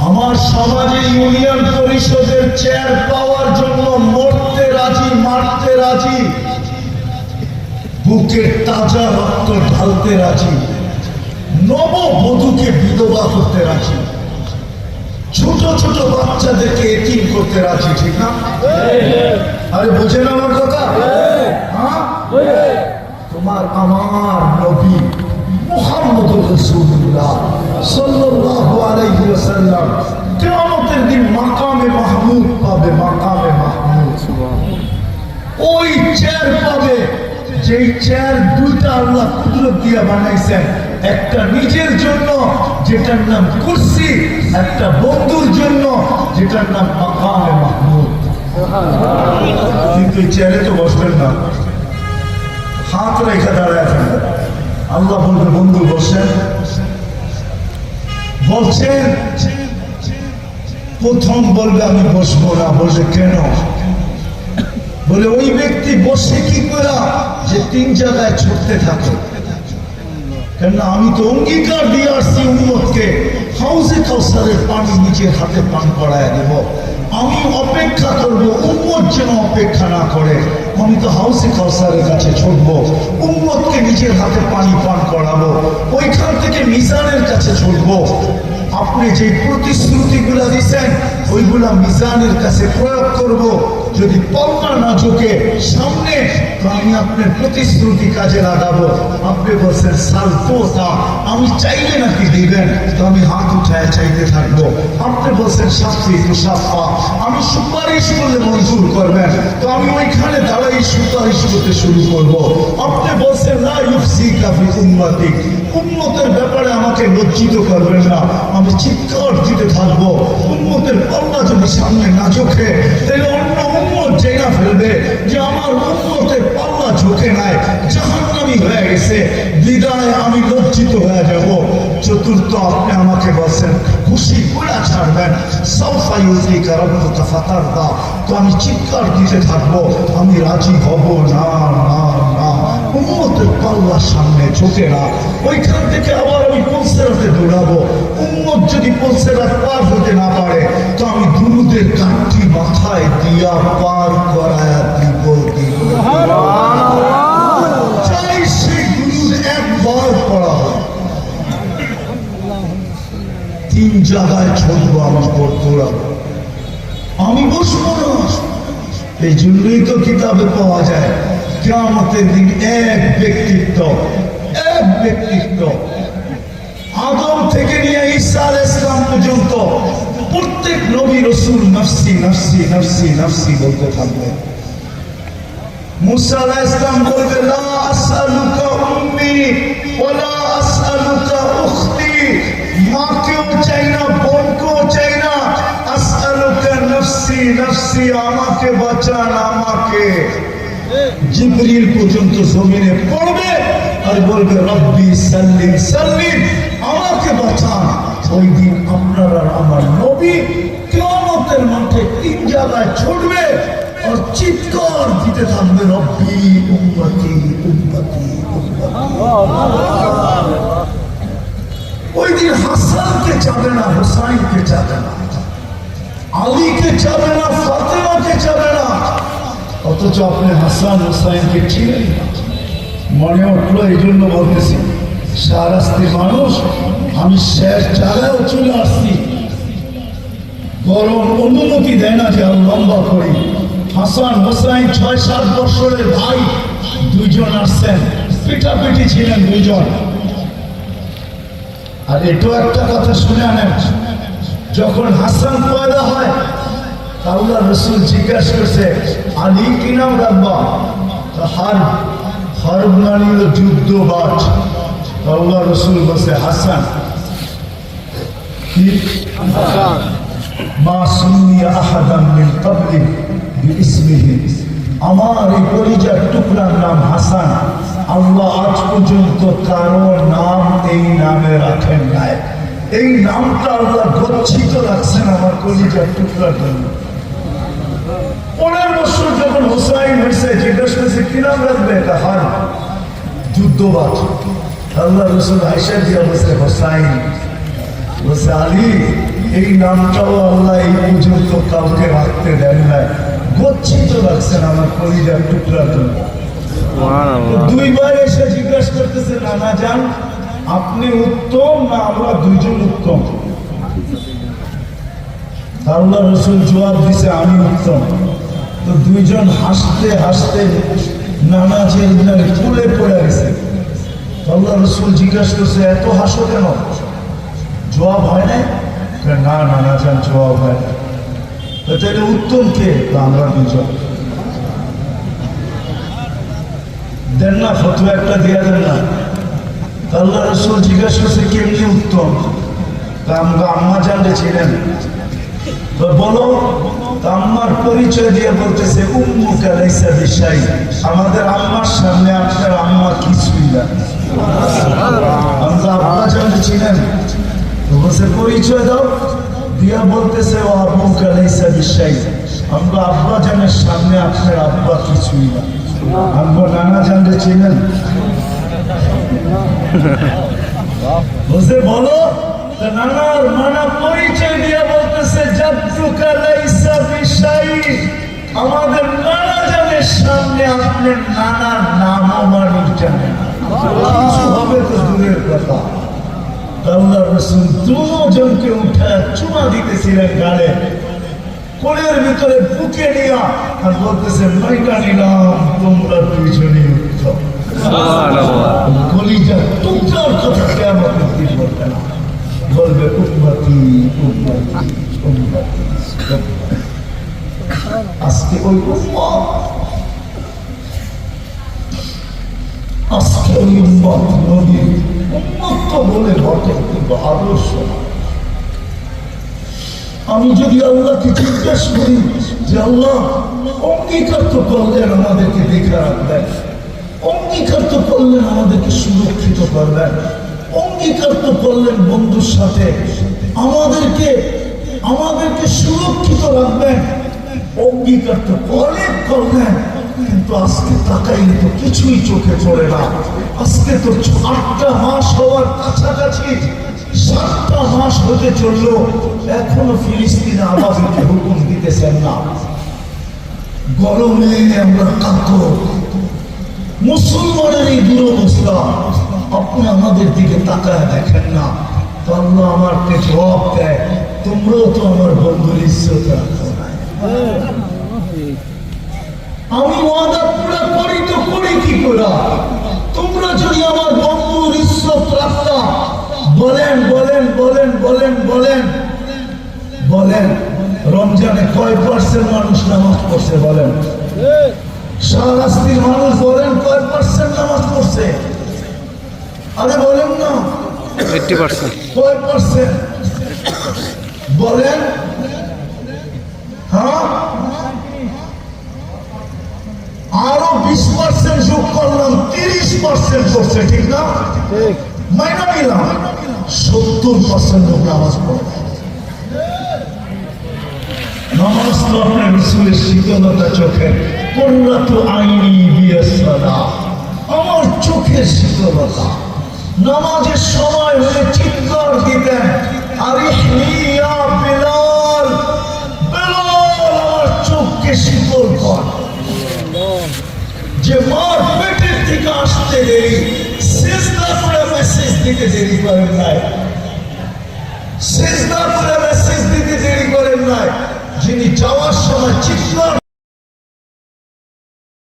আমার সমাজে ইউনিয়ন পরিষদের চেয়ার পাওয়ার জন্য মরতে রাজি মারতে রাজি বুকে তাজা রক্ত ঢালতে রাজি নববধূকে বিধবা করতে রাজি ছোট ছোট বাচ্চাদেরকে এতিম করতে রাজি ঠিক না? আরে বোঝেন আমার কথা। হ্যাঁ? তোমার আমার নবী একটা নিজের জন্য, যেটার নাম কুরসি, একটা বন্ধুর জন্য, যেটার নাম মাকামে মাহমুদ। কিন্তু চেয়ারে তো বসবেন না। হাত রেখে দাঁড়ায় থাকবেন আল্লাহ বলবে, বন্ধু বসেন বলছেন প্রথম বলবে আমি বসবো না। বসে কেন? বলে, ওই ব্যক্তি বসে কি করা যে তিন জায়গায় ছুটতে থাকে? কেননা আমি তো অঙ্গীকার দিয়ে আসছি উন্মতকে হাউসে কাউসারের পানি নিজের হাতে পান করায় দেব। আমি অপেক্ষা করব উন্মত যেন অপেক্ষা না করে। আমি তো হাউসে কাউসারের কাছে ছুটব উন্মতকে নিজের হাতে পানি পান করাবো, ওইখান থেকে মিজানের কাছে ছুটব। আপনি যে প্রতিশ্রুতিগুলা দিচ্ছেন ওইগুলা মিজানের কাছে প্রয়োগ করব। যদি পল্লা না ঝুঁকে সামনে, তো আমি আপনার প্রতিশ্রুতি কাজে লাগাবো। আপনি বলছেন সাল সালপোতা আমি চাইলে নাকি দিবেন? তো আমি হাত উঠায় চাইতে থাকব। আপনি বলছেন, শাস্তি তুষাফা আমি সুপারিশ করলে মঞ্জুর করবেন। তো আমি ওইখানে দাঁড়াই সুপারিশ করতে শুরু করব। আপনি বলছেন না ইউসি কাফি উন্মতি উন্মতের ব্যাপারে আমাকে লজ্জিত করবেন না। আমি চিৎকার দিতে থাকব। উন্মতের পাল্লা যদি সামনে না চোখে তাহলে জেনা ফেলবে যে আমার উন্মতের পাল্লা ঝোঁকে নাই, জাহান্নামি হয়ে গেছে, বিদায় আমি লজ্জিত হয়ে যাব। চতুর্থ আপনি আমাকে বলছেন, খুশি করে ছাড়বেন। সফাই উজি কারণ ফাতার দা তো আমি চিৎকার দিতে থাকব, আমি রাজি হব না না। না উন্মতের পাল্লার সামনে ঝোঁকে না। ওইখান থেকে আবার আমি পলসেরাতে দৌড়াবো। উন্মত যদি পলসেরাত পার হতে না পারে, তো আমি দুরুদের কাঠটি মাথায় দিয়া পার করায়া দিব তিন জায়গায় ছড়বো আমার দৌড়াবো। আমি বসবো না। এই জন্যই তো কিতাবে পাওয়া যায়। কেমতের দিন এক ব্যক্তিত্ব এক ব্যক্তিত্ব আদম থেকে নিয়ে ঈসা ইসলাম পর্যন্ত প্রত্যেক নবী রসুল নফসি নফসি নফসি নফসি বলতে থাকবে। মুসা ইসলাম বলবে মাকেও চাই বোনকেও চাই না। আসআলুকা নফসি নফসি, আমাকে বাঁচান আমাকে। জিবরিল পর্যন্ত জমিনে পড়বে আর বলবে, রব্বি সাল্লিম সাল্লিম, আমাকে বাঁচান। ওই দিন আপনার আর আমার নবী কিয়ামতের মাঠে তিন জায়গায় ছুটবে আর চিৎকার দিতে থাকবে, রব্বি উম্মতি উম্মতি। ওই দিন হাসানকে চাবে না, হুসাইনকে চাবে না, আলীকে চাবে না, ফাতেমাকে চাবে না। অথচ আপনি হাসান হুসাইনকে ছিলেন মনে উঠল এই জন্য বলতেছি, সারাস্তি মানুষ, আমি শেষ জায়গায়ও চলে আসছি। বরং অনুমতি দেয় না যে আমি লম্বা করি। হাসান হোসাইন ছয় সাত বছরের ভাই, দুইজন আসছেন। পিঠাপিঠি ছিলেন দুইজন। আর এটাও একটা কথা শুনে আনেন যখন হাসান পয়দা হয় আল্লাহ রসুল জিজ্ঞাসা করছে আলী কি নাম রাখবা হার হরব মানে যুদ্ধ বাট আল্লাহ রসুল বসে হাসান। মা সুন্নিয়া আহাদাম মিন ক্বাবলি বিইসমিহি। আমার এই পরিচয় টুকরার নাম হাসান। আল্লাহ আজ পর্যন্ত কারও নাম এই নামে রাখেন নাই। এই নামটা আল্লাহ গচ্ছিত রাখছেন আমার কলিজার টুকরার জন্য পনেরো বছর যখন হোসাইন হয়েছে করেছে কি নাম রাখবে? এটা হার যুদ্ধবাজ। আল্লাহ রসুল আইসা দিয়া বসে হোসাইন। বলছে আলী এই নামটাও আল্লাহ এই পর্যন্ত কাউকে রাখতে দেন নাই গচ্ছিত রাখছেন আমার পরিবার টুকরা জন্য দুইবার এসে জিজ্ঞাসা করতেছে নানা যান আপনি উত্তম না আমরা দুইজন উত্তম? আল্লাহ রসুল জবাব দিছে আমি উত্তম। তো দুইজন হাসতে হাসতে নানা জেলদারে তুলে পড়ে গেছে। আল্লাহ রসুল জিজ্ঞাসা করছে, এত হাসো কেন? জবাব হয় নাই। না নানা যান জবাব হয় না তাহলে উত্তম কে? আমরা দুজন দেন না, ফতুয়া একটা দিয়ে দেন না। আল্লাহ রসুল জিজ্ঞাসা করছে, কেমনি উত্তম? তা আমরা আম্মা জানলে ছিলেন বলো, আম্মার পরিচয় দিয়ে বলতেছে আমাদের আম্মার সামনে আপনার আম্মা কিছুই আব্বা পরিচয় দাও। দিয়া বলতেছে, ও কালাইসা বিশাই। আমরা আব্বা জানের সামনে আপনার আব্বা কিছুই না। আব্বা নানা ছিলেন। বলছে, বলো নানার মানা পরিচয় আমাদের নানা জানের সামনে আপনার নানার নামও মানুষ জানে কিছু হবে তো দূরের কথা। আল্লাহ রসুল দুজনকে উঠে চুমা দিতেছিলেন গালে। কোলের ভিতরে বুকে নিয়া আর বলতেছে মাইকা নিলাম তোমরা দুইজনই উঠো কলিজা টুকরার কথা কে বলবে না। বলবে উন্নতি উন্নতি উন্নতি আজকে ওই উম্মত। আজকে ওই উম্মত নবীর উম্মত তো বলে বটে, কিন্তু আদর্শ আমি যদি আল্লাহকে জিজ্ঞেস করি যে আল্লাহ, অঙ্গীকার তো করলেন আমাদেরকে দেখে রাখবেন। অঙ্গীকার তো করলেন আমাদেরকে সুরক্ষিত করবেন। অঙ্গীকার তো করলেন বন্ধুর সাথে। আমাদেরকে আমাদেরকে সুরক্ষিত রাখবেন। অঙ্গীকার তো অনেক করলেন। কিন্তু আজকে তাকাইলে তো কিছুই চোখে পড়ে না। আজকে তো আটটা মাস হওয়ার কাছাকাছি, সাতটা মাস হতে চলল। এখনও ফিলিস্তিনে আবাবিকে হুকুম দিতেছেন না। গরমে আমরা কাতর। মুসলমানের এই দুরবস্থা। আপনি আমাদের দিকে তাকায় দেখেন না। তো আল্লাহ আমাকে জবাব দেয়। তোমরাও তো আমার বন্ধুর ইজ্জত আমি ওয়াদা পুরা করি তো করি কি করা তোমরা যদি আমার বন্ধুর ইজ্জত রাখতা বলেন বলেন বলেন বলেন বলেন বলেন রমজানে কয় পার্সেন্ট মানুষ নামাজ পড়ছে বলেন? শাহরাস্তির মানুষ বলেন কয় পার্সেন্ট নামাজ পড়ছে? আরে বলেন না। এইটটি পার্সেন্ট কয় পার্সেন্ট বলেন হ্যাঁ? আরও বিশ পার্সেন্ট যোগ করলাম তিরিশ পার্সেন্ট করছে ঠিক না? মাইনা নিলাম। সত্তর পার্সেন্ট লোক নামাজ পড়ে। নামাজ তো আপনার রসুলের শীতলতা চোখে। কন্যা তো আইনি বিয়ে আমার চোখের শীতলতা নামাজের সময় হলে চিৎকার দিতেন। আরে যে মার পেটের থেকে আসতে দেরি শেষদা করে মেসেজ দিতে দেরি করেন নাই। শেষদা করে মেসেজ দিতে দেরি করেন নাই। যিনি যাওয়ার সময় চিৎকার